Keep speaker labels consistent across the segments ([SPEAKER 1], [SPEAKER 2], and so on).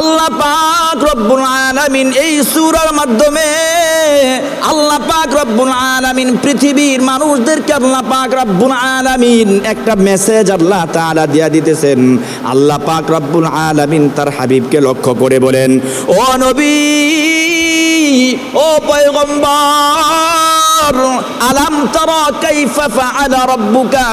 [SPEAKER 1] আল্লাহ পাক রব্বুল আলামিন এই সূরার মাধ্যমে আল্লাহ পাক রব্বুল আলামিন পৃথিবীর মানুষদেরকে আল্লাহ পাক রব্বুল আলামিন একটা মেসেজ আল্লাহ তাআলা দিয়া দিতেছেন। আল্লাহ পাক রব্বুল আলামিন তার হাবিবকে লক্ষ্য করে বলেন, ও নবী, ও পয়গম্বর আলাম তারা কাইফা ফাআলা রাব্বুকা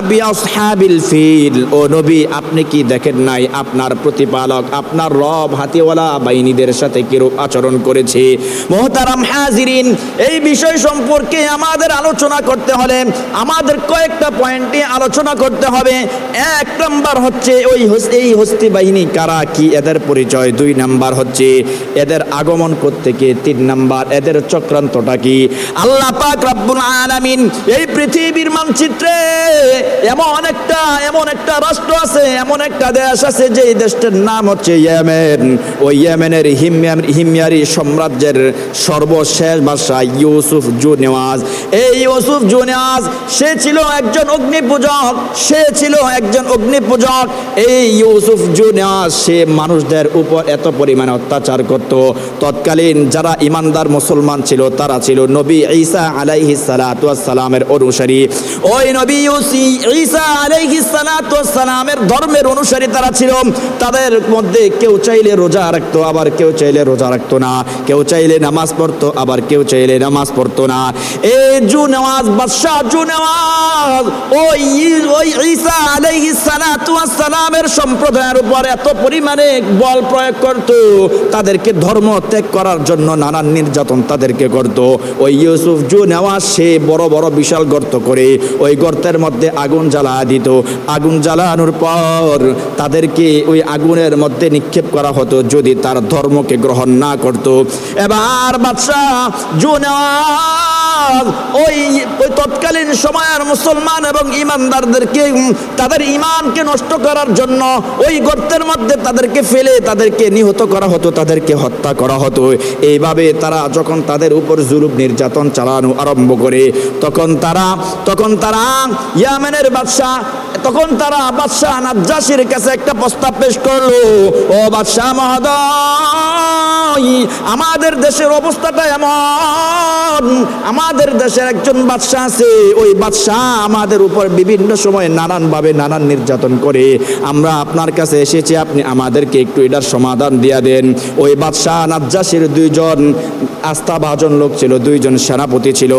[SPEAKER 1] ফিল। ও নবী, আপনি কি দেখেন নাই আপনার প্রতিপালক, আপনার রব হাতিওয়ালা বাহিনীদের সাথে আচরণ করেছে? হাজিরিন, এই বিষয় সম্পর্কে আমাদের আলোচনা করতে হলে আমাদের কয়েকটা পয়েন্টে আলোচনা করতে হবে। এক নাম্বার হচ্ছে ওই এই হস্তি বাহিনী কারা, কি এদের পরিচয়? দুই নাম্বার হচ্ছে এদের আগমন থেকে তিন নাম্বার এদের চক্রান্তটা কি? আল্লাহ পাক রব্বুল আলামিন, এই পৃথিবীর মানচিত্রে এমন একটা এমন একটা রাষ্ট্র আছে, এমন একটা দেশ আছে যে দেশটার নাম হচ্ছে ইয়েমেন। ওই ইয়েমেনের হিমিয়ার সাম্রাজ্যের সর্বশেষ বাদশাহ ইউসুফ জুনেওয়াজ এই ইউসুফ জুনেওয়াজ সে ছিল একজন অগ্নিপূজক, সে ছিল একজন অগ্নিপূজক। এই ইউসুফ জুনেওয়াজ সে মানুষদের উপর এত পরিমাণে অত্যাচার করত। তৎকালীন যারা ইমানদার মুসলমান ছিল, তারা ছিল নবী ঈসা আলাইহিস ওয়াস সালামের অনুসারী। ওই নবী ঈসা ওয়াস সালামের ধর্মের অনুসারী তারা ছিল। তাদের মধ্যে কেউ চাইলে রোজা রাখতো, আবার কেউ চাইলে রোজা রাখতো না। কেউ চাইলে নামাজ পড়তো, আবার কেউ চাইলে নামাজ পড়তো না। এই জু নেওয়াজ বাদশাহ জু নেওয়াজ ওই ওই ঈসা ওয়াস সালামের সম্প্রদায়ের উপর এত পরিমাণে বল প্রয়োগ করত। তাদেরকে ধর্ম ত্যাগ করার জন্য নানান নির্যাতন তাদেরকে করত। ওই ইউসুফ জু নেওয়াজ সে বড় বড় বিশাল গর্ত করে ওই গর্তের মধ্যে আগুন জ্বালা দিত। আগুন জ্বালানোর পর তাদেরকে ওই আগুনের মধ্যে নিক্ষেপ করা হতো যদি তার ধর্মকে গ্রহণ না করত। এবার বাচ্চা জু নেওয়াজ ওই ওই তৎকালীন সময়ের মুসলমান এবং ইমানদারদেরকে তাদের ইমানকে নষ্ট করার জন্য ওই গর্তের মধ্যে তাদেরকে ফেলে তাদেরকে নিহত করা হতো, তাদেরকে হত্যা করা হতো। এইভাবে তারা যখন তাদের উপর জুলুম নির্যাতন চালানো আরম্ভ করে, তখন তারা তখন তারা ইয়ামেনের বাদশাহ তখন তারা বাদশাহ নাজ্জাসির কাছে একটা প্রস্তাব পেশ করল, ও বাদশাহ মহোদয়, আমাদের দেশের অবস্থাটা এমন, আমাদের দেশের একজন বাদশাহ আছে, ওই বাদশাহ আমাদের উপর বিভিন্ন সময় নানানভাবে নানান নির্যাতন করে। আমরা আপনার কাছে এসেছি, আপনি আমাদেরকে একটু এটার সমাধান দিয়া দেন। ওই বাদশাহ নাজ্জাসির দুইজন আস্থাভাজন লোক ছিল, দুইজন সেনাপতি ছিল।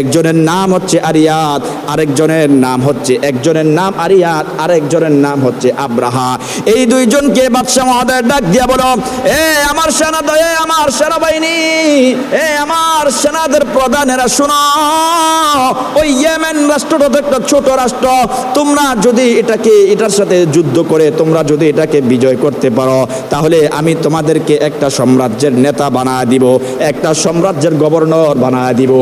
[SPEAKER 1] একজনের নাম হচ্ছে আরিয়াত আরেকজনের নাম হচ্ছে, একজনের নাম আরিয়াত আরেকজনের নাম হচ্ছে আব্রাহা। এই দুইজনকে বাদশাহ মহোদয় ডাক দিয়া বলো, এ আমার সেনা দয়ে আমার সেনাবাহিনী, এ আমার সেনাদের প্রধানেরা, শোনো, ওই ইয়েমেন রাষ্ট্রটা তো একটা ছোট রাষ্ট্র। তোমরা যদি এটাকে, এটার সাথে যুদ্ধ করে, তোমরা যদি এটাকে বিজয় করতে পারো, তাহলে আমি তোমাদেরকে একটা সাম্রাজ্যের নেতা বানায় দিব, একটা সাম্রাজ্যের গভর্নর বানায় দিব।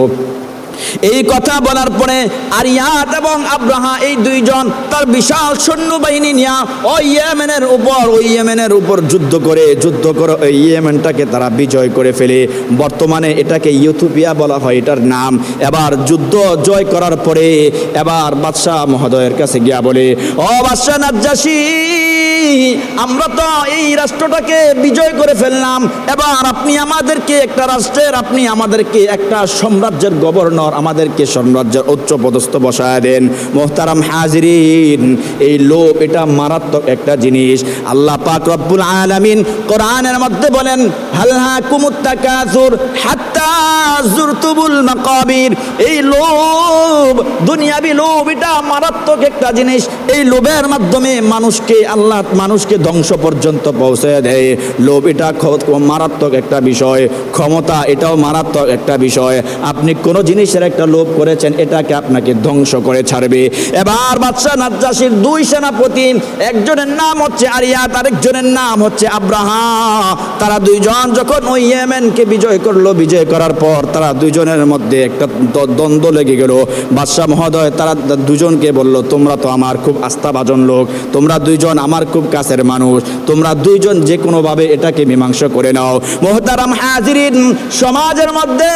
[SPEAKER 1] এই কথা বলার পরে আরিয়াত এবং আব্রাহা এই দুইজন তার বিশাল সৈন্যবাহিনী নিয়ে ওই ইয়েমেনের উপর, ওই ইয়েমেনের উপর যুদ্ধ করে যুদ্ধ করে ওই ইয়েমেনটাকে তারা বিজয় করে ফেলে। বর্তমানে এটাকে ইউথোপিয়া বলা হয়, এটার নাম। এবার যুদ্ধ জয় করার পরে এবার বাদশাহ মহোদয়ের কাছে গিয়া বলে, ও বাদশাহ নাজ্জাসী আমরা তো এই রাষ্ট্রটাকে বিজয় করে ফেললাম। এবার আপনি আমাদেরকে একটা রাষ্ট্রের, আপনি আমাদেরকে একটা সাম্রাজ্যের গভর্নর, আমাদেরকে সাম্রাজ্যের উচ্চ পদস্থ বসায় দেন। মোহতারাম হাজিরিন, এই লোভ, এটা মারাত্মক একটা জিনিস। আল্লাহ পাক রব্বুল আলামিন কোরআনের মধ্যে বলেন হালহা হাত্তা জুরতুবুল মাকাবির। এই লোভ, দুনিয়াবি লোভ, এটা মারাত্মক একটা জিনিস। এই লোভের মাধ্যমে মানুষকে আল্লাহ মানুষকে ধ্বংস পর্যন্ত পৌঁছে দেয়। লোভ এটা মারাত্মক একটা বিষয়। ক্ষমতা এটাও মারাত্মক একটা বিষয়। আপনি কোনো জিনিসের একটা লোভ করেছেন, এটাকে আপনাকে ধ্বংস করে ছাড়বে। এবার বাদশাহ নাজ্জাসির দুই সেনাপতি, একজনের নাম হচ্ছে আরিয়াত আরেকজনের নাম হচ্ছে আব্রাহা। তারা দুইজন যখন ওই ইয়েমেনকে বিজয় করল, বিজয় করার পর তারা দুইজনের মধ্যে একটা দ্বন্দ্ব লেগে গেল। বাদশাহ মহোদয় তারা দুজনকে বলল, তোমরা তো আমার খুব আস্থাভাজন লোক। তোমরা দুইজন আমার খুব খুব কাছের মানুষ। তোমরা দুইজন যে কোনোভাবে এটাকে মীমাংসা করে নাও। মোহতারাম হাজিরিন, সমাজের মধ্যে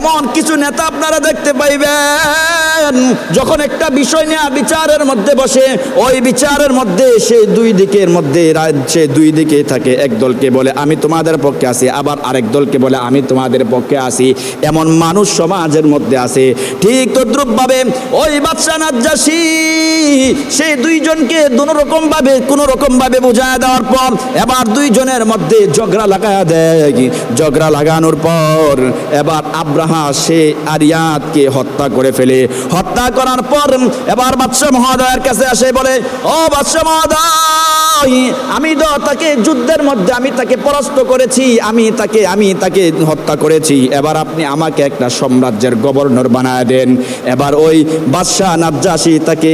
[SPEAKER 1] এমন কিছু নেতা আপনারা দেখতে পাইবেন। যখন একটা বিষয় নিয়ে বিচারের মধ্যে বসে, ওই বিচারের মধ্যে সে দুই দিকের মধ্যে সে দুই দিকে থাকে। এক দলকে বলে, আমি তোমাদের পক্ষে আছি। আবার আরেক দলকে বলে, আমি তোমাদের পক্ষে আছি। এমন মানুষ সমাজের মধ্যে আছে। ঠিক তদ্রুপভাবে ওই বাদশা নাজ্জাসী সেই দুইজনকে দুনো রকম ভাবে কোনো রকম ভাবে বোঝায় দেওয়ার পর এবার দুইজনের মধ্যে ঝগড়া লাগায় দেয়। ঝগড়া লাগানোর পর এবার আব্রাহা, সে আরিয়াতকে হত্যা করে ফেলে। হত্যা করার পর এবার বাদশাহ মহোদয়ের কাছে আসে, বলে, ও বাদশাহ মহোদয়, আমি তো তাকে যুদ্ধের মধ্যে, আমি তাকে পরাস্ত করেছি, আমি তাকে আমি তাকে হত্যা করেছি। এবার আপনি আমাকে একটা সাম্রাজ্যের গভর্নর বানায় দেন। এবার ওই বাদশাহ নাজ্জাসী তাকে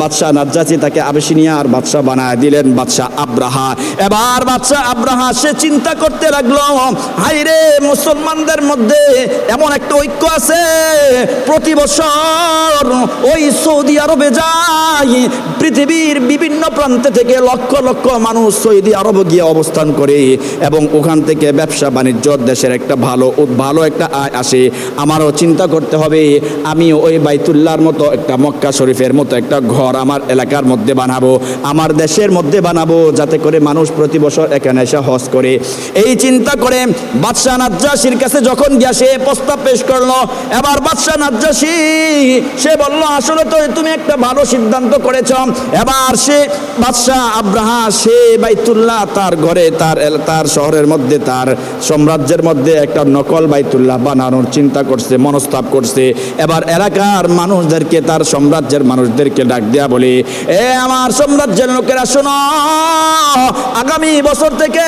[SPEAKER 1] বাদশাহ নাজ্জাসী তাকে আবেশিনিয়ার বাদশাহ বানায় দিলেন বাদশাহ আব্রাহা। এবার বাদশাহ আব্রাহা, সে চিন্তা করতে লাগল হাইরে মুসলমানদের মধ্যে এমন একটা ঐক্য আছে। প্রতি বছর ওই সৌদি আরবে যায় পৃথিবীর বিভিন্ন প্রান্তে থেকে লক্ষ লক্ষ মানুষ সৌদি আরবে গিয়ে অবস্থান করে এবং ওখান থেকে ব্যবসা বাণিজ্য দেশের একটা ভালো ভালো একটা আয় আসে। আমারও চিন্তা করতে হবে আমি ওই বাইতুল্লার মতো একটা মক্কা শরীফের মতো একটা ঘর আমার এলাকার মধ্যে বানাবো, আমার দেশের মধ্যে বানাবো, যাতে করে মানুষ প্রতি বছর এখানে এসে হজ করে। এই চিন্তা করে বাদশাহ নাজ্জাসির কাছে যখন গিয়া সে প্রস্তাব পেশ করল, এবার বাদশাহ নাজ্জাসি সে বলল, আসলে তো তুমি একটা ভালো সিদ্ধান্ত করেছ এবার সে বাদশাহ আব্রাহা, সে বাইতুল্লাহ তার ঘরে, তার তার শহরের মধ্যে, তার সাম্রাজ্যের মধ্যে একটা নকল বাইতুল্লাহ বানানোর চিন্তা করছে, মনস্তাপ করছে। এবার এলাকার মানুষদেরকে, তার সাম্রাজ্যের মানুষদেরকে ডাক দেয়া বলে, এ আমার সাম্রাজ্যের লোকেরা, শোনো আগামী বছর থেকে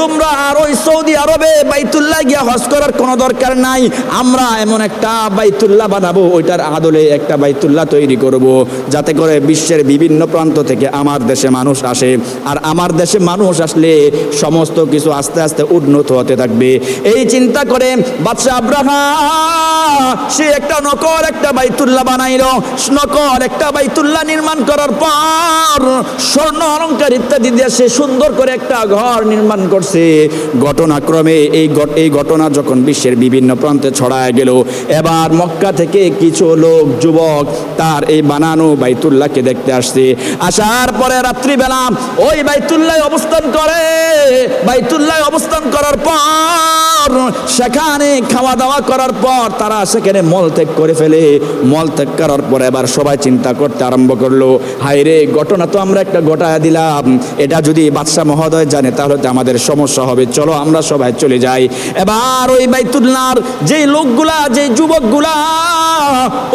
[SPEAKER 1] তোমরা আর ওই সৌদি আরবে বাইতুল্লাহ গিয়া হজ করার কোনো দরকার নাই। আমরা এমন একটা বাইতুল্লাহ বানাবো, ওইটার আদলে একটা বাইতুল্লাহ তৈরি করব, যাতে করে বিশ্বের বিভিন্ন প্রান্ত থেকে আমার দেশে মানুষ আসে। আর আমার দেশে মানুষ আসলে সমস্ত কিছু আস্তে আস্তে উন্নত হতে থাকবে। এই চিন্তা করে বাদশাহ আব্রাহা, সে একটা নকল একটা বাইতুল্লাহ বানাইল। নকল একটা বাইতুল্লাহ নির্মাণ করার পর স্বর্ণ অলংকার ইত্যাদি দিয়ে সে সুন্দর করে একটা ঘর নির্মাণ করছে। ঘটনাক্রমে এই এই ঘটনা যখন বিশ্বের বিভিন্ন প্রান্তে ছড়ায় গেল, এবার মক্কা থেকে কিছু লোক, যুবক তার এই বানানো বাইতুল্লাহকে দেখতে আসছে। আসার পরে রাত্রিবেলা ওই বাইতুল্লাহ অবস্থান করে। বাইতুল্লাহ অবস্থান করার পর, সেখানে খাওয়া দাওয়া করার পর তারা সেখানে মল ত্যাগ করে ফেলে। মল ত্যাগ করার পর এবার সবাই চিন্তা করতে আরম্ভ করল হায় রে ঘটনা তো আমরা একটা ঘটায় দিলাম। এটা যদি বাদশাহ মহোদয় জানে তাহলে তো আমাদের সমস্যা হবে। চলো আমরা সবাই চলে যাই। এবার ওই বাইতুল্লাহর যে লোকগুলা, যে যুবকগুলা,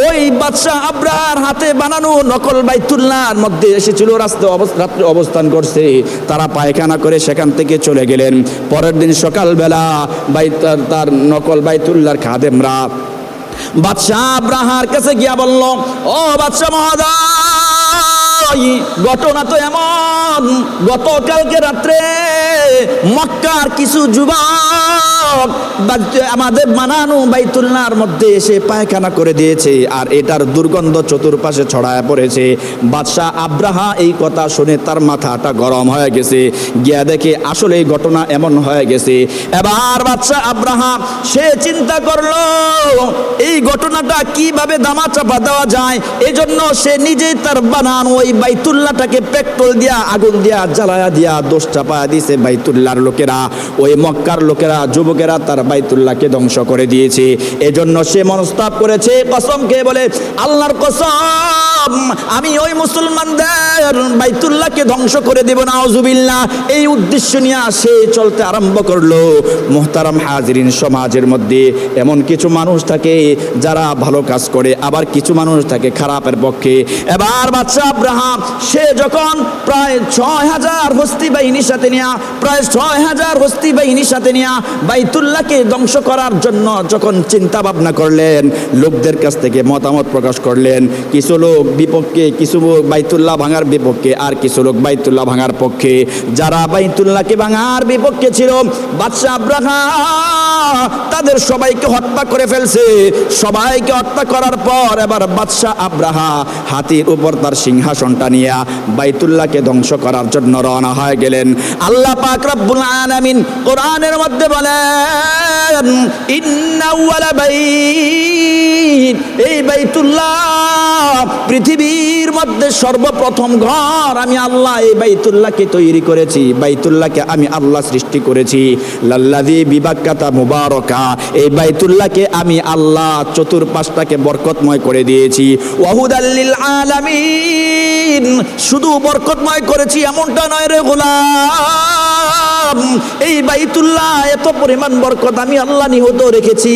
[SPEAKER 1] ওই বাদশাহ আব্রাহার হাতে বানানো নকল বাইতুল্লাহর মধ্যে এসেছিল রাস্তা রাত্রে অবস্থান করছে। তারা পায়খানা করে সেখান থেকে চলে গেলেন। পরের দিন সকালবেলা বাইত তার নকল বাইতুল্লাহর খাদেমরা বাদশাহ আব্রাহার কাছে গিয়া বলল, ও বাদশাহ মহোদয় ঘটনা তো এমন, গতকালকে রাত্রে মক্কার কিছু যুবক আমাদের বানানো বাইতুল্লাহর মধ্যে এসে পায়খানা করে দিয়েছে আর এটার দুর্গন্ধ চতুর্পাশে ছড়ায় পড়েছে। বাদশাহ আব্রাহা এই কথা শুনে তার মাথাটা গরম হয়ে গেছে। গিয়া দেখে আসলে এই ঘটনা এমন হয়ে গেছে। এবার বাদশাহ আব্রাহা সে চিন্তা করল, এই ঘটনাটা কীভাবে দামা চাপা দেওয়া যায়? এজন্য সে নিজেই তার বানানো ওই বাইতুল্লাহটাকে পেট্রোল দিয়া, আগুন দিয়া, জ্বালায়া দিয়া দোষ দিয়েছে লোকেরা। ওই মক্কার লোকেরা, যুবকেরা তার ধ্বংস করে দিয়েছে। এজন্য সে মনস্তাপ করেছে, কসম কে বলে, আল্লাহর কসম, আমি ওই মুসলমানদের বাইতুল্লাহকে ধ্বংস করে দেব না আউজুবিল্লাহ এই উদ্দেশ্য নিয়ে সে চলতে আরম্ভ করল। মোহতারাম হাজরিন সমাজের মধ্যে এমন কিছু মানুষ থাকে যারা ভালো কাজ করে, আবার কিছু মানুষ থাকে খারাপের পক্ষে। এবার বাচ্চা আব্রাহাম সে যখন প্রায় ছয় হাজার হস্তি বাহিনীর সাথে নিয়ে, প্রায় ছয় হাজার হস্তি বাহিনীর সাথে নিয়ে বাইতুল্লাহকে ধ্বংস করার জন্য যখন চিন্তা ভাবনা করলেন, লোকদের কাছ থেকে মতামত প্রকাশ করলেন, কিছু লোক বিপক্ষে, কিছু বাইতুল্লাহ ভাঙার বিপক্ষে আর কিছু লোক বাইতুল্লাহ ভাঙার পক্ষে। যারা বাইতুল্লাহকে ভাঙার বিপক্ষে ছিল, বাদশাহ আব্রাহা, তাদের সবাইকে হত্যা করে ফেলছে। সবাইকে হত্যা করার পর এবার বাদশাহ আব্রাহা হাতির উপর তার সিংহাসনটা নিয়ে বাইতুল্লাহকে ধ্বংস করার জন্য রওনা হয়ে গেলেন। আল্লাহ পাক রব্বুল আলামিন কোরআনের মধ্যে বলেন, ইন্না আউয়ালা বাইত। এই বাইতুল্লাহ পৃথিবীর মধ্যে সর্বপ্রথম ঘর আমি আল্লাহ এই বাইতুল্লাহকে তৈরি করেছি। বাইতুল্লাহকে আমি আল্লাহ সৃষ্টি করেছি। লাল্লাদি বিবাক্কাতা মুবারকা। এই বাইতুল্লাহকে আমি আল্লাহ চতুর্পাশটাকে বরকতময় করে দিয়েছি। ওয়াহুদাল্লিল আলামিন। শুধু বরকতময় করেছি এমনটা নয় রে গোলাম। এই বাইতুল্লাহ এত পরিমাণ বরকত আমি আল্লাহ নিহত রেখেছি।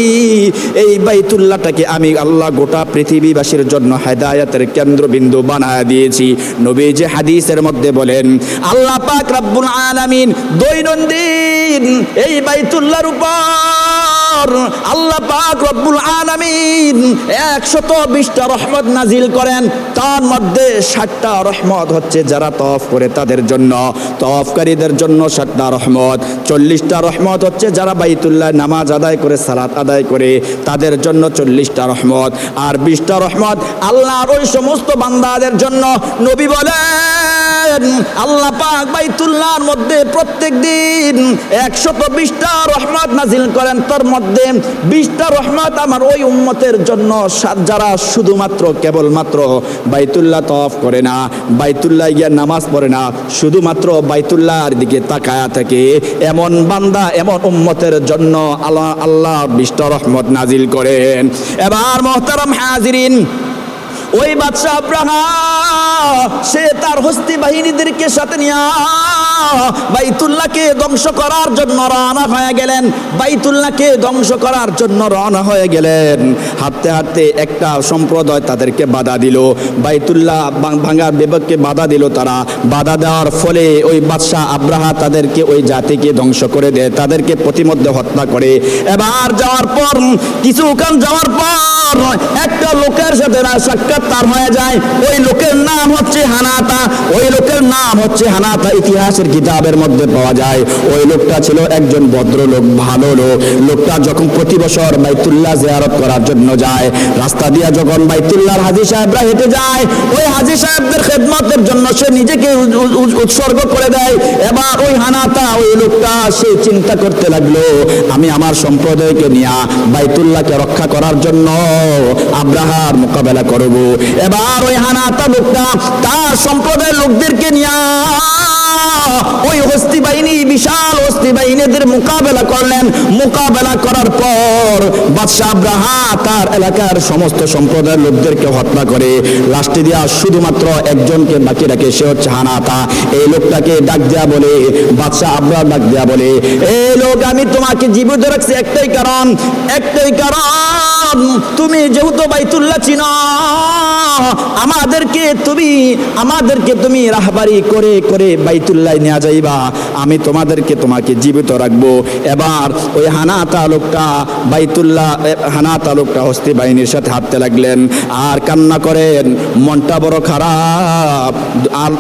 [SPEAKER 1] এই বাইতুল্লাহটাকে আমি আল্লাহ গোটা পৃথিবীবাসীর জন্য হেদায়াতের কেন্দ্রবিন্দু বানায় দিয়েছি। নবী যে হাদিসের মধ্যে বলেন, আল্লাহ পাক রাব্বুল আলামিন দৈনন্দিন এই বাইতুল্লাহর উপর আল্লাহ পাক রব্বুল আলামিন একশত বিশটা রহমত নাজিল করেন। তার মধ্যে ষাটটা রহমত হচ্ছে যারা তফ করে তাদের জন্য। তফকারীদের জন্য ষাটটা রহমত। চল্লিশটা রহমত হচ্ছে যারা বাইতুল্লাহ নামাজ আদায় করে, সালাত আদায় করে, তাদের জন্য চল্লিশটা রহমত। আর বিশটা রহমত আল্লাহর ওই সমস্ত বান্দাদের জন্য। নবী বলেন, আল্লাহ পাক বাইতুল্লাহর মধ্যে প্রত্যেক দিন একশত বিশটা রহমত নাজিল করেন। তার মধ্যে বিশটা রহমত আমার ওই উম্মতের জন্য। যারা শুধুমাত্র, কেবলমাত্র বাইতুল্লাহ তফ করে না, বাইতুল্লাহ গিয়া নামাজ পড়ে না, শুধুমাত্র বাইতুল্লাহর দিকে তাকায়া থাকে, এমন বান্দা, এমন উম্মতের জন্য আল্লাহ আল্লাহ বিশটা রহমত নাজিল করেন। এবার মোহতারাম হাজিরিন, ওই বাদশাহ আব্রাহা সে তার হস্তি বাহিনীদেরকে সাথে নিয়ে বাইতুল্লাহকে ধ্বংস করার জন্য রওনা হয়ে গেলেন। বাইতুল্লাহকে ধ্বংস করার জন্য রওনা হয়ে গেলেন। হাঁটতে হাঁটতে একটা সম্প্রদায় তাদেরকে বাধা দিল। বাইতুল্লাহ ভাঙার বিপক্ষে বাধা দিল তারা। বাধা দেওয়ার ফলে ওই বাদশাহ আব্রাহা তাদেরকে ওই জাতিকে ধ্বংস করে দেয়, তাদেরকে প্রতিমধ্যে হত্যা করে। এবার যাওয়ার পর কিছু কিছুক্ষণ যাওয়ার পর একটা লোকের সাথে সাক্ষাৎ তার হয়ে যায়। ওই লোকের নাম হচ্ছে হানাতা। ওই লোকের নাম হচ্ছে হানাতা। ইতিহাসের কিতাবের মধ্যে পাওয়া যায়। ওই লোকটা ছিল একজন ভদ্রলোক, ভালো লোক। লোকটা যখন প্রতি বছর বাইতুল্লাহ জিয়ারত করার জন্য যায়, রাস্তা দিয়া যখন বাইতুল্লাহর হাজি সাহেবরা হেঁটে যায়, ওই হাজি সাহেবদের খেদমতের জন্য সে নিজেকে উৎসর্গ করে দেয়। এবার ওই হানাতা, ওই লোকটা সে চিন্তা করতে লাগল, আমি আমার সম্প্রদায়কে নিয়ে বাইতুল্লাহকে রক্ষা করার জন্য আব্রাহার মোকাবেলা করব। এবার ওই হানাতা লোকটা তার সম্প্রদায়ের লোকদেরকে নিয়ে ওই হস্তি বাহিনী বিশাল হস্তি বাহিনীদের মোকাবেলা করলেন। মোকাবেলা করার পর বাদশাহ আব্রাহা তার এলাকার সমস্ত সম্প্রদায়ের লোকদেরকে হত্যা করে লাস্টে দিয়া শুধুমাত্র একজনকে বাকি রাখে, সে হচ্ছে হানাতা। এই লোকটাকে ডাক দেয়া বলে, বাদশাহ আব্রাহ ডাক দেয়া বলে, এই লোক, আমি তোমাকে জীবিত রাখছি একটাই কারণ একটাই কারণ, তুমি যেহেতু বাইতুল্লাহ চিনো, আমাদেরকে তুমি আমাদেরকে তুমি রাহবারি করে করে বাইতুল্লাহ নিয়ে যাইবা, আমি তোমাদেরকে তোমাকে জীবিত রাখব। এবার ওই হানা তালুকটা, বাইতুল্লাহ হানা তালুকটা হস্তি বাহিনীর সাথে হাঁটতে লাগলেন। আর কান্না করেন, মনটা বড় খারাপ।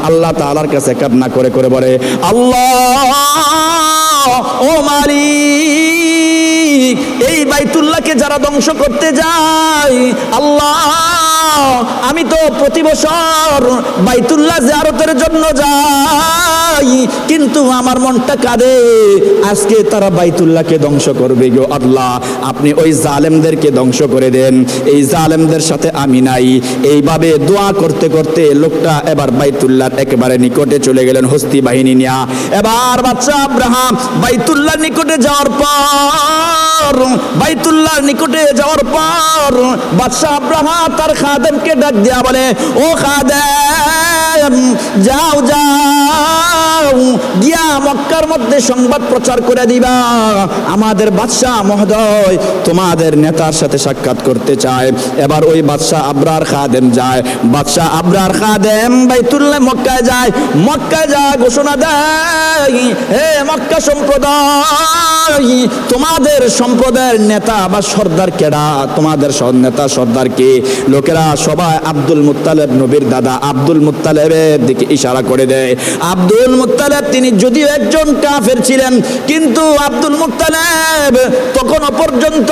[SPEAKER 1] আল্লাহ তালার কাছে কান্না করে করে বলে, আল্লাহ, ও মালিক, এই বাইতুল্লাহকে যারা ধ্বংস করতে যায়, আল্লাহ, আমি তো প্রতি বছর বাইতুল্লাহ জিয়ারতের জন্য যাই। কিন্তু আমার মনটা কাঁদে। আজকে তারা বাইতুল্লাহকে ধ্বংস করবে গো আল্লাহ। আপনি ওই জালেমদেরকে ধ্বংস করে দেন। এই জালেমদের সাথে আমি নাই। এইভাবে দোয়া করতে করতে লোকটা এবার বাইতুল্লাহর একেবারে নিকটে চলে গেলেন হস্তি বাহিনী নিয়া। এবার বাচ্চা আব্রাহাম বাইতুল্লাহ নিকটে যাওয়ার পর পর বাইতুল্লাহর নিকটে যাওয়ার পর বাদশাহ আব্রাহাম তার খাদেমকে ডাক দিয়া বলে, ও খাদেম, যাও যাও। গিয়া মক্কার মধ্যে সংবাদ প্রচার করে দিবা। আমাদের বাদশাহ মহোদয় তোমাদের নেতার সাথে সাক্ষাৎ করতে চায়। এবার ওই বাদশাহ খাদেম যায়। বাদশাহ খাদেম মক্কায় যায়। মক্কায় যায় ঘোষণা দেয়, হে মক্কা সম্প্রদায়, তোমাদের সম্প্রদায়ের নেতা বা সর্দার কেডা? তোমাদের নেতা সর্দার কে? লোকেরা সবাই আব্দুল মুত্তালেব নবীর দাদা আব্দুল মুত্তালেবের দিকে ইশারা করে দেয়। আব্দুল মুত্তালেব তিনি যদিও একজন কাফের ছিলেন, কিন্তু আব্দুল মুত্তালেব তখনও পর্যন্ত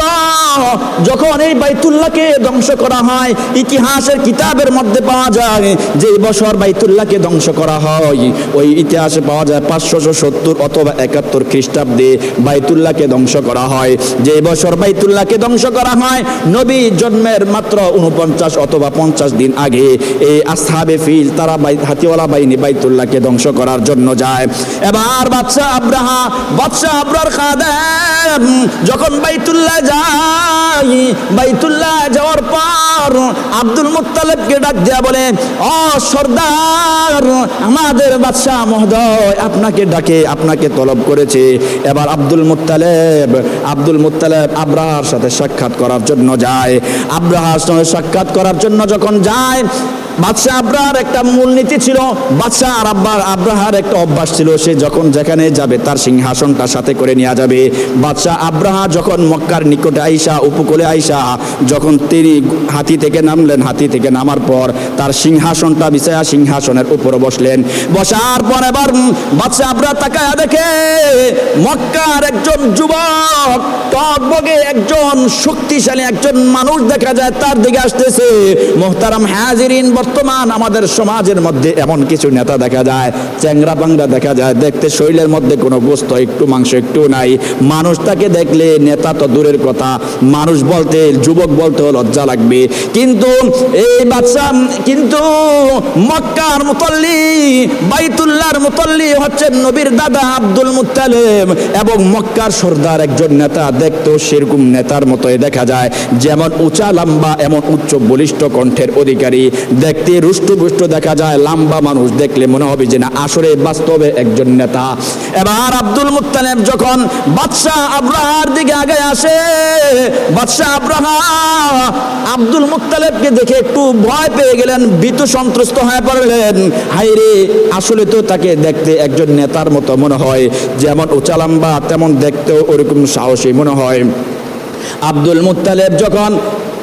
[SPEAKER 1] যখন এই বাইতুল্লাহকে ধ্বংস করা হয়, ইতিহাসের কিতাবের মধ্যে পাওয়া যায় যে বছর বাইতুল্লাহকে ধ্বংস করা হয়। ওই ইতিহাসে পাওয়া যায় পাঁচশো সত্তর অথবা একাত্তর খ্রিস্টাব্দে বাইতুল্লাহকে ধ্বংস করা হয়। যে বছর বাইতুল্লাহকে ধ্বংস করা হয়, নবী জন্মের মাত্র উনপঞ্চাশ অথবা পঞ্চাশ দিন আগে এই আসহাবে ফিল তারা হাতিওয়ালা বাহিনী বাইতুল্লাহকে ধ্বংস করার জন্য যায়। এবার বাদশাহ আব্রাহা, বাদশাহ আব্রার খাদেম যখন বাইতুল্লাহ যায়, বাইতুল্লাহ যাওয়ার পর আব্দুল মুত্তালেবকে ডাক দেয়া বলে অ সর্দার, আমাদের বাদশাহ মহোদয় আপনাকে ডাকে, আপনাকে তলব করেছে। এবার আব্দুল মুত্তালেব আব্দুল মুত্তালেব আব্রাহার সাথে সাক্ষাৎ করার জন্য যায়। আব্রাহার সঙ্গে সাক্ষাৎ করার জন্য যখন যায় বাদশাহ আব্রাহার একটা মূলনীতি ছিল, বাদশাহ আর আব্বার, আব্রাহার একটা অভ্যাস ছিল, সে যখন যেখানে যাবে তার সিংহাসনটা সাথে করে নেওয়া যাবে। বাদশাহ আব্রাহা যখন মক্কার নিকটে আইসা, উপকূলে আইসা, যখন তিনি হাতি থেকে নামলেন, হাতি থেকে নামার পর তার সিংহাসনটা বিছায়া সিংহাসনের উপরে বসলেন। বসার পর এবার বাদশাহ আব্রাহ তাকায়া দেখে, মক্কার একজন যুবক টকবগে একজন শক্তিশালী একজন মানুষ দেখা যায়, তার দিকে আসতেছে। মোহতারাম হাজিরিন বর্তমান আমাদের সমাজের মধ্যে এমন কিছু নেতা দেখা যায়, চ্যাংরা পাংরা দেখা যায়, দেখতে শরীরের মধ্যে কোনো গোস্ত একটু, মাংস একটু নাই। মানুষ তাকে দেখলে নেতা তো দূরের কথা, মানুষ বলতে, যুবক বলতে লজ্জা লাগবে। কিন্তু এই বাচ্চা কিন্তু মক্কার মুতল্লি বাইতুল্লাহর মুতল্লি হচ্ছেন নবীর দাদা আব্দুল মুত্তালেব। এবং মক্কার সর্দার একজন নেতা, দেখতেও সেরকম নেতার মতোই দেখা যায়। যেমন উঁচা, লম্বা, এমন উচ্চ, বলিষ্ঠ কণ্ঠের অধিকারী দেখতে রুষ্টপুষ্ট দেখা যায়, লম্বা মানুষ দেখলে মনে হবে যে না, আসলে বাস্তবে একজন নেতা। এবার আব্দুল মুত্তালেব যখন বাদশাহ আব্রাহার দিকে আগে আসে, বাদশাহ আব্রাহা আব্দুল মুত্তালেবকে দেখে একটু ভয় পেয়ে গেলেন, ভীতু সন্ত্রস্ত হয়ে পড়লেন। হাইরে আসলে তো তাকে দেখতে একজন নেতার মতো মনে হয়, যেমন উঁচা লম্বা, তেমন দেখতেও ওরকম সাহসী মনে হয়। আব্দুল মুত্তালেব যখন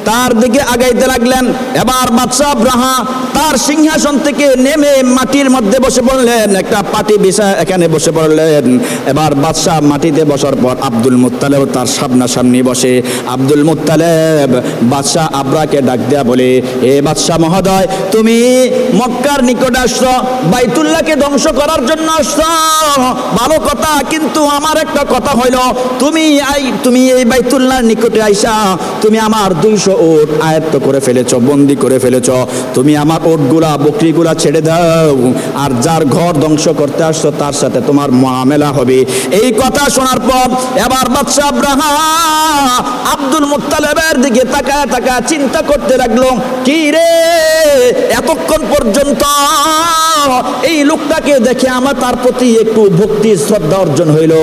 [SPEAKER 1] তার দিকে আগাইতে লাগলেন। এবার বাদশাহ আব্রাহা তার সিংহাসন থেকে নেমে মাটির মধ্যে বসে পড়লেন। একটা পাটি বিছা এখানে বসে পড়লেন। এবার বাদশাহ মাটিতে বসার পর আব্দুল মুত্তালেব তার সামনাসামনি বসে। আব্দুল মুত্তালেব বাদশাহ আব্রাকে ডাক দেয়া বলে, এ বাদশাহ মহোদয়, তুমি মক্কার নিকটে আসছো, বাইতুল্লাহকে ধ্বংস করার জন্য আসছো। ভালো কথা, কিন্তু আমার একটা কথা হইল, তুমি আই, তুমি এই বাইতুল্লাহর নিকটে আইসা, তুমি আমার দুইশো ওট আয়ত্ত করে ফেলেছ, বন্দি করে ফেলেছ। তুমি আমার ওটগুলা, বকরিগুলা ছেড়ে দাও। আর যার ঘর ধ্বংস করতে আসছো, তার সাথে তোমার মামেলা হবে। এই কথা শোনার পর এবার বাদশাহ আব্রাহা আব্দুল মুত্তালেবের দিকে তাকায় তাকায় চিন্তা করতে লাগল, কি রে? এতক্ষণ পর্যন্ত এই লোকটাকে দেখে আমার তার প্রতি একটু ভক্তি, শ্রদ্ধা অর্জন হইল।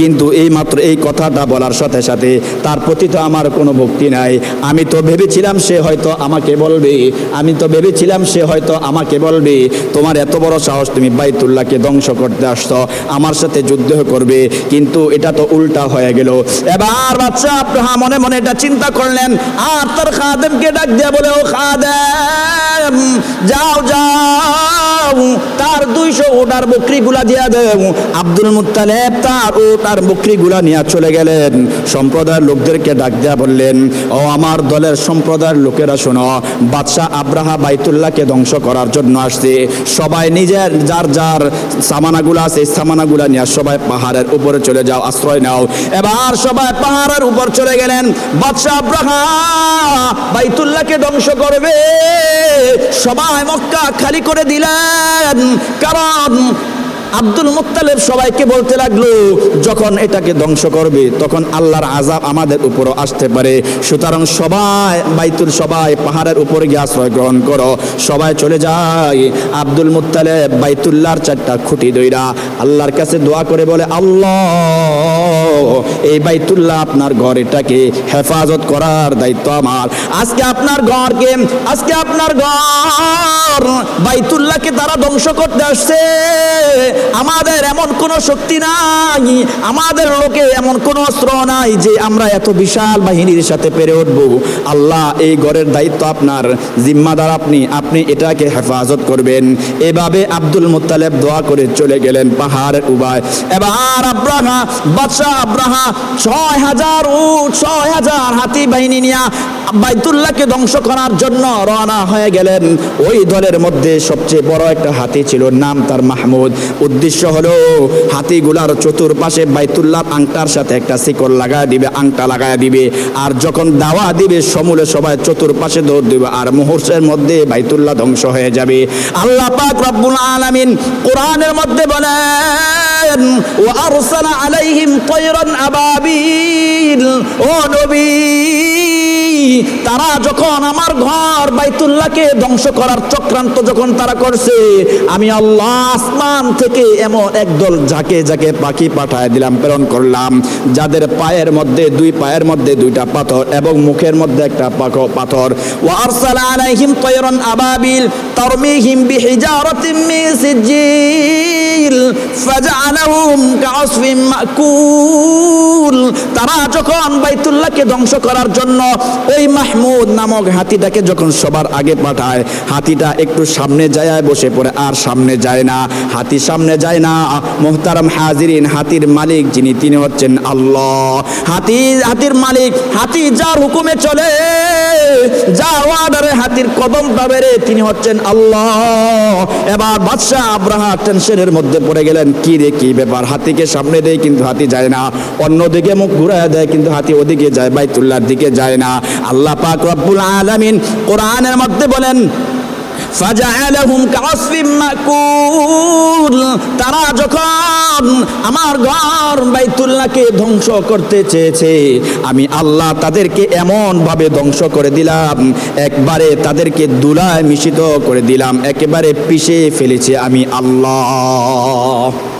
[SPEAKER 1] কিন্তু এই মাত্র এই কথাটা বলার সাথে সাথে তার প্রতি তো আমার কোনো ভক্তি নাই। আমি তো ভেবেছিলাম সে হয়তো আমাকে বলবে। আমি তো ভেবেছিলাম সে হয়তো আমাকে বলবে, তোমার এত বড় সাহস তুমি বাইতুল্লাহকে ধ্বংস করতে আসছ, আমার সাথে যুদ্ধ করবে। কিন্তু এটা তো উল্টা হয়ে গেল। এবার বাচ্চা আব্রাহা মনে মনে এটা চিন্তা করলেন, আর তার খাদেমকে ডাক দিয়ে বলে, ও খাদেম, যাও যাও। তার দুইশো ওটার বকরিগুলা দিয়া দেও আব্দুল মুত্তালেব তার ও তার বকরিগুলা নিয়ে চলে গেলেন। সম্প্রদায়ের লোকদেরকে ডাক দেয়া বললেন, ও আমার দলের সম্প্রদায়ের লোকেরা শোনো, বাদশাহ আব্রাহা বাইতুল্লাহকে ধ্বংস করার জন্য আসছে। সবাই নিজের, যার যার সামানাগুলা আছে সামানাগুলা নিয়ে সবাই পাহাড়ের উপরে চলে যাও, আশ্রয় নাও। এবার সবাই পাহাড়ের উপর চলে গেলেন। বাদশাহ আব্রাহা বাইতুল্লাহকে ধ্বংস করবে। সবাই মক্কা খালি করে দিলেন। কারণ আব্দুল মুত্তালেব সবাইকে বলতে লাগল, যখন এটাকে ধ্বংস করবে, তখন আল্লাহর আজাব আমাদের উপরও আসতে পারে। সুতরাং সবাই, বাইতুল সবাই, পাহাড়ের উপরে গিয়ে আশ্রয় গ্রহণ করো। সবাই চলে যায়। আব্দুল মুত্তালেব বাইতুল্লাহর চারটা খুঁটি দইরা আল্লাহর কাছে দোয়া করে বলে, আল্লাহ, এই বাইতুল্লাহ আপনার ঘর, এটাকে হেফাজত করার দায়িত্ব আমার। আজকে আপনার ঘরকে, আজকে আপনার ঘর, বাইতুল্লাহকে তারা ধ্বংস করতে আসছে। আমাদের এমন কোনো শক্তি নাই, আমাদের লোকে এমন কোনো অস্ত্র নাই যে আমরা এত বিশাল বাহিনীর সাথে পেরে উঠব। আল্লাহ, এই ঘরের দায়িত্ব আপনার, জিম্মাদার আপনি আপনি এটাকে হেফাজত করবেন। এভাবে আব্দুল মুত্তালেব দোয়া করে চলে গেলেন পাহাড়ের উবায়। এবার আব্রাহা, বাদশাহ আব্রাহা, ছয় হাজার উট, ছয় হাজার হাতি বাহিনী নিয়ে বাইতুল্লাহকে ধ্বংস করার জন্য রওনা হয়ে গেলেন। ওই দলের মধ্যে সবচেয়ে বড় একটা হাতি ছিল, নাম তার মাহমুদ। উদ্দেশ্য হলো হাতিগুলার চতুর্পাশে বাইতুল্লাহ আংটার সাথে একটা শিকড় লাগায় দিবে, আংটা লাগায় দিবে। আর যখন দাওয়া দিবে, সমূলে সবাই চতুর্পাশে দৌড় দিবে আর মুহূর্তের মধ্যে বাইতুল্লাহ ধ্বংস হয়ে যাবে। আল্লাহ পাক রব্বুল আলামিন কোরআনের মধ্যে বলেন ও আরসালা আলাইহিম তয়রান আবাবিল ও নবী। তারা যখন আমার ঘর বাইতুল্লাহকে ধ্বংস করার চক্রান্ত যখন তারা করছে, আমি আল্লাহ আসমান থেকে এমন একদল যাকে যাকে পাখি পাঠায় দিলাম, প্রেরণ করলাম, যাদের পায়ের মধ্যে, দুই পায়ের মধ্যে দুইটা পাথর এবং মুখের মধ্যে একটা পাখ- পাথর। ওয়া আরসালা আলাইহিম তয়রান আবাবিল তারমিহিম বিহিজারাতিন মিন সিজিল ফাজআলাহুম কাআসফিন মাকুল। তারা যখন বাইতুল্লাহকে ধ্বংস করার জন্য ওই মাহমুদ নামক হাতিটাকে যখন সবার আগে পাঠায়, হাতিটা একটু সামনে যায় বসে পড়ে, আর সামনে যায় না। হাতি সামনে যায় না। মোহতারম হাজিরিন, হাতির মালিক যিনি, তিনি হচ্ছেন আল্লাহ। হাতি, হাতির মালিক, হাতি যার হুকুমে চলে। যার হাতির কদম পাবেরে তিনি হচ্ছেন আল্লাহ। এবার বাদশাহ আব্রাহা টেনশনের মধ্যে পড়ে গেলেন, কি রে, কি ব্যাপার? হাতিকে সামনে দেয় কিন্তু হাতি যায় না। অন্যদিকে মুখ ঘুরায় দেয় কিন্তু হাতি ওদিকে যায় বাইতুল্লার দিকে যায় না। আল্লাহ পাক রব্বুল আলামিন কোরআনের মধ্যে বলেন তারা যখন আমার ঘর বাইতুল্লাহকে ধ্বংস করতে চেয়েছে, আমি আল্লাহ তাদেরকে এমন ভাবে ধ্বংস করে দিলাম, একবারে তাদেরকে দুলায় মিশিত করে দিলাম, একেবারে পিষে ফেলেছে আমি আল্লাহ।